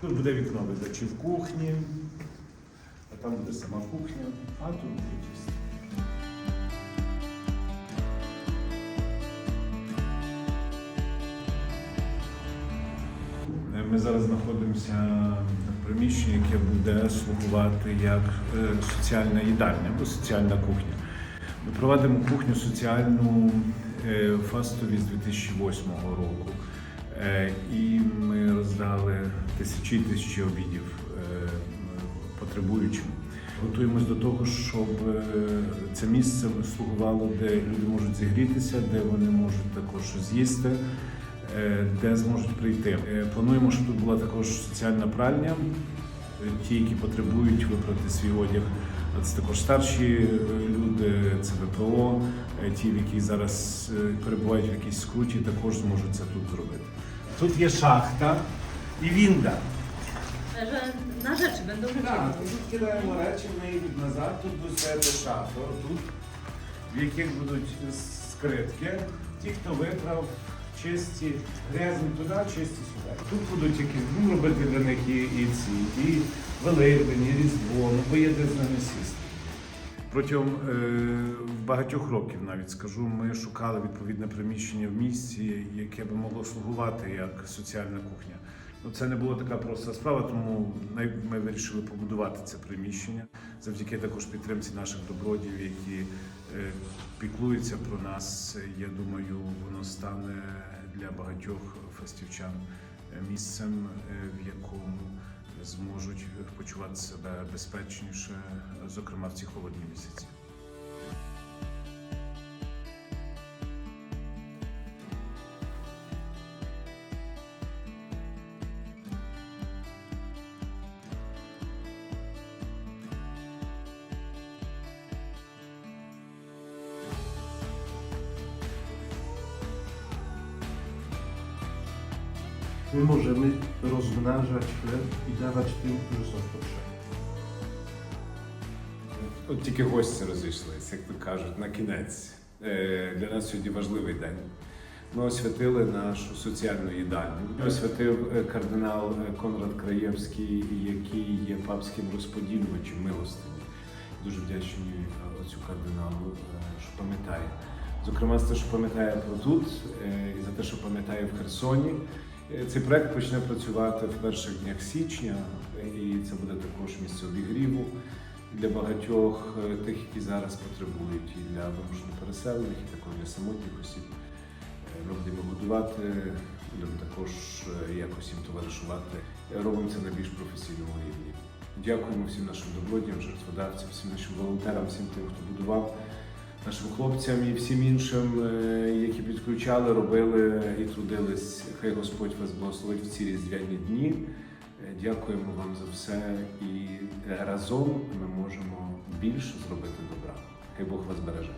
Тут буде вікно видачі в кухні, а там буде сама кухня, а тут буде чисто. Ми зараз знаходимося в приміщенні, яке буде слугувати як е, соціальна їдальня або соціальна кухня. Ми проводимо кухню соціальну е, Фастові з 2008 року. Е, І ми роздали тисячі тисячі обідів е, потребуючим. Готуємось до того, щоб е, це місце слугувало, де люди можуть зігрітися, де вони можуть також з'їсти, де зможуть прийти. Плануємо, щоб тут була також соціальна пральня. Ті, які потребують випрати свій одяг, це також старші е, люди, це ВПО, е, ті, які зараз е, перебувають в якійсь скруті, також зможуть це тут зробити. Тут є шахта і вінда. Na rzeczy będą Так, тут кидаємо речі, вони йдуть назад, тут буде стояти шафа, тут, в яких будуть скритки. Ті, хто виправ, чисті, грязні туди, чисті сюди. Тут будуть якісь, будемо робити для них і, і ці, і Великдень, і Різдво, ну бо є де з ними сісти. Протягом е, багатьох років навіть скажу, ми шукали відповідне приміщення в місті, яке би могло слугувати як соціальна кухня. Ну, це не була така проста справа, тому ми вирішили побудувати це приміщення завдяки також підтримці наших добродіїв, які е, піклуються про нас. Я думаю, воно стане для багатьох фастівчан е, місцем, е, в якому зможуть почувати себе безпечніше, зокрема в ці холодні місяці. My możemy rozmnażać chleb i dawać tym, którzy są w potrzebie. От тільки гості розійшлися, як то кажуть, на кінець. Е, Для нас сьогодні важливий день. Ми освятили нашу соціальну їдальню. Освятив е, кардинал е, Конрад Краєвський, який є папським розподілювачем милостині. Дуже вдячний е, оцю кардиналу, що пам'ятає. Зокрема, за те, що пам'ятає про тут, і за те, що пам'ятає в Херсоні. Е, Цей проект почне працювати в перших днях січня, і це буде також місце обігріву для багатьох е, тих, які зараз потребують, і для вимушено переселених, і також для самотніх осіб. Е, Ми будемо годувати, будемо також якось їм товаришувати. Робимо це на більш професійному рівні. Дякуємо всім нашим добродіям, жертводавцям, всім нашим волонтерам, всім тим, хто будував, нашим хлопцям і всім іншим, е, які підключали, робили і трудились. Хай Господь вас благословить в ці різдвяні дні. Е, Дякуємо вам за все і е, разом ми можемо більше зробити добра. Хай Бог вас береже.